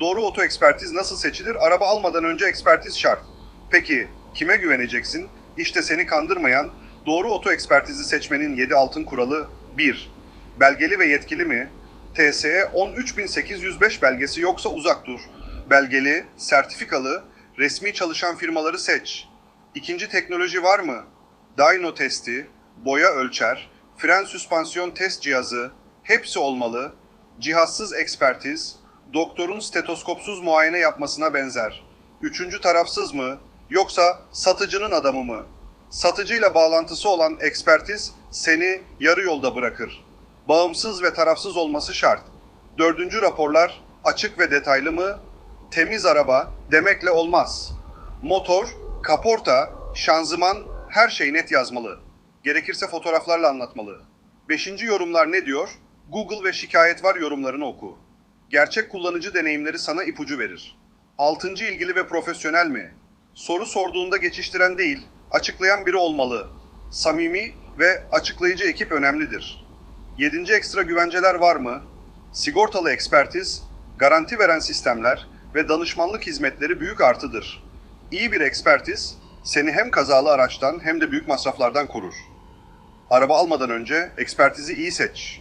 Doğru oto ekspertiz nasıl seçilir? Araba almadan önce ekspertiz şart. Peki kime güveneceksin? İşte seni kandırmayan doğru oto ekspertizi seçmenin 7 altın kuralı 1. Belgeli ve yetkili mi? TSE 13805 belgesi yoksa uzak dur. Belgeli, sertifikalı, resmi çalışan firmaları seç. İkinci teknoloji var mı? Dyno testi, boya ölçer, fren süspansiyon test cihazı, hepsi olmalı. Cihazsız ekspertiz, doktorun stetoskopsuz muayene yapmasına benzer. Üçüncü tarafsız mı, yoksa satıcının adamı mı? Satıcıyla bağlantısı olan ekspertiz seni yarı yolda bırakır. Bağımsız ve tarafsız olması şart. Dördüncü raporlar açık ve detaylı mı? Temiz araba demekle olmaz. Motor, kaporta, şanzıman her şey net yazmalı. Gerekirse fotoğraflarla anlatmalı. Beşinci yorumlar ne diyor? Google ve şikayet var yorumlarını oku. Gerçek kullanıcı deneyimleri sana ipucu verir. Altıncı ilgili ve profesyonel mi? Soru sorduğunda geçiştiren değil, açıklayan biri olmalı. Samimi ve açıklayıcı ekip önemlidir. Yedinci ekstra güvenceler var mı? Sigortalı ekspertiz, garanti veren sistemler ve danışmanlık hizmetleri büyük artıdır. İyi bir ekspertiz, seni hem kazalı araçtan hem de büyük masraflardan korur. Araba almadan önce ekspertizi iyi seç.